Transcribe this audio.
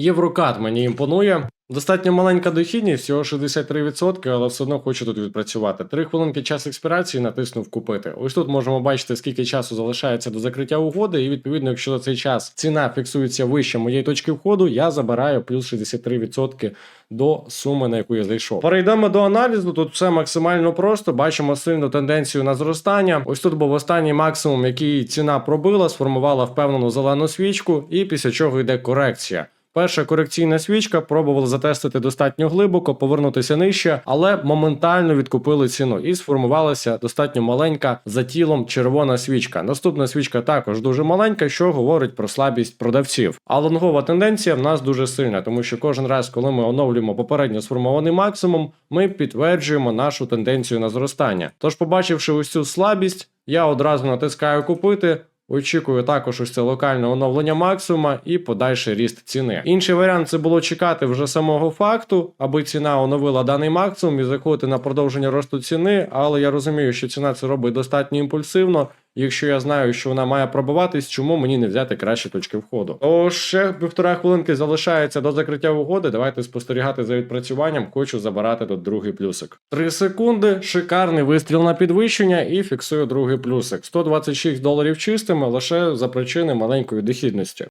Єврокат мені імпонує. Достатньо маленька дохідність, всього 63%, але все одно хочу тут відпрацювати. Три хвилинки час експірації натиснув купити. Ось тут можемо бачити, скільки часу залишається до закриття угоди, і відповідно, якщо за цей час ціна фіксується вище моєї точки входу, я забираю плюс 63% до суми, на яку я зайшов. Перейдемо до аналізу. Тут все максимально просто. Бачимо сильну тенденцію на зростання. Ось тут був останній максимум, який ціна пробила, сформувала впевнену зелену свічку, і після чого йде корекція. Перша корекційна свічка пробувала затестити достатньо глибоко, повернутися нижче, але моментально відкупили ціну і сформувалася достатньо маленька за тілом червона свічка. Наступна свічка також дуже маленька, що говорить про слабість продавців. А лонгова тенденція в нас дуже сильна, тому що кожен раз, коли ми оновлюємо попередньо сформований максимум, ми підтверджуємо нашу тенденцію на зростання. Тож, побачивши ось цю слабість, я одразу натискаю купити. Очікую також ось це локальне оновлення максимума і подальший ріст ціни. Інший варіант це було чекати вже самого факту, аби ціна оновила даний максимум і заходити на продовження росту ціни. Але я розумію, що ціна це робить достатньо імпульсивно. Якщо я знаю, що вона має пробиватись, чому мені не взяти кращі точки входу? То ще півтора хвилинки залишається до закриття угоди. Давайте спостерігати за відпрацюванням. Хочу забирати тут другий плюсик. Три секунди. Шикарний вистріл на підвищення і фіксую другий плюсик. 126 доларів чистими лише за причини маленької дохідності.